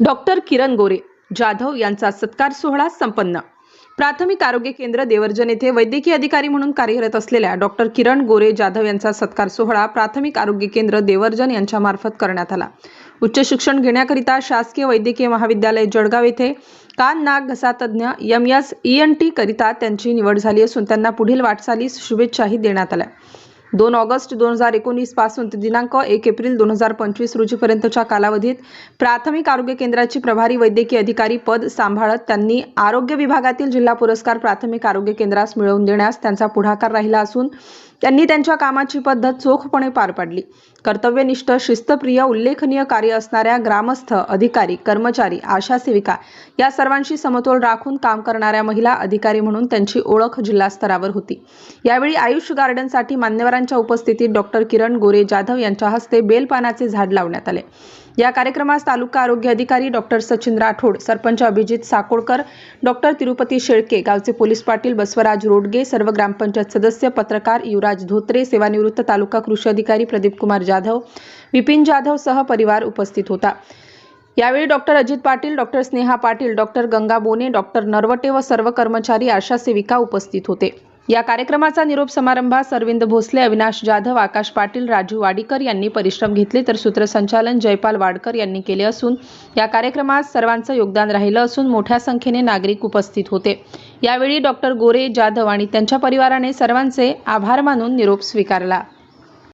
Doctor किरण गोरे जाधव यांचा सत्कार सोहळा संपन्न. प्राथमिक आरोग्य केंद्र देवर्जन येथे वैद्यकीय अधिकारी म्हणून कार्यरत असलेल्या डॉक्टर किरण गोरे जाधव यांचा सत्कार सोहळा प्राथमिक आरोग्य केंद्र देवर्जन यांच्या मार्फत करण्यात आला. उच्च शिक्षण घेण्याकरिता शासकीय वैद्यकीय महाविद्यालय जळगाव येथे कान नाक घसा तज्ज्ञ M S E N T करिता त्यांची निवड झाली असून त्यांना पुढील वाटचालीस शुभेच्छाही देण्यात आल्या. दोन ऑगस्ट दोन हजार एकोणीसपासून ते दिनांक एक एप्रिल दोन हजार पंचवीस रोजीपर्यंतच्या कालावधीत प्राथमिक आरोग्य केंद्राची प्रभारी वैद्यकीय अधिकारी पद सांभाळत त्यांनी आरोग्य विभागातील जिल्हा पुरस्कार प्राथमिक आरोग्य केंद्रास मिळवून देण्यास त्यांचा पुढाकार राहिला असून त्यांनी त्यांच्या कामाची पद्धत चोखपणे पार पाडली. कर्तव्यनिष्ठ शिस्तप्रिय उल्लेखनीय कार्य असणाऱ्या ग्रामस्थ अधिकारी कर्मचारी आशा सेविका या सर्वांशी समतोल राखून काम करणाऱ्या महिला अधिकारी म्हणून त्यांची ओळख जिल्हा स्तरावर होती. यावेळी आयुष गार्डनसाठी मान्यवरांच्या उपस्थितीत डॉक्टर किरण गोरे जाधव यांच्या हस्ते बेलपानाचे झाड लावण्यात आले. या कार्यक्रमास तालुका आरोग्य अधिकारी डॉक्टर सचिन राठोड सरपंच अभिजित साकोडकर डॉक्टर तिरुपती शेळके गावचे पोलीस पाटील बसवराज रोडगे सर्व ग्रामपंचायत सदस्य पत्रकार युवराज धोत्रे सेवानिवृत्त तालुका कृषी अधिकारी प्रदीप कुमार जाधव विपिन जाधव सह परिवार उपस्थित होता. यावेळी doctor Ajit Patil doctor Sneha Patil doctor Ganga Bone doctor Narwate व सर्व कर्मचारी आशा सेविका उपस्थित होते. या कार्यक्रमाचा निरोप समारंभास अरविंद भोसले अविनाश जाधव आकाश पाटील राजू वाडीकर यांनी परिश्रम घेतले तर सूत्रसंचालन जयपाल वाडकर यांनी केले असून या कार्यक्रमात सर्वांचं योगदान राहिलं असून मोठ्या संख्येने नागरिक उपस्थित होते. यावेळी डॉक्टर गोरे जाधव आणि त्यांच्या परिवाराने सर्वांचे आभार मानून निरोप स्वीकारला.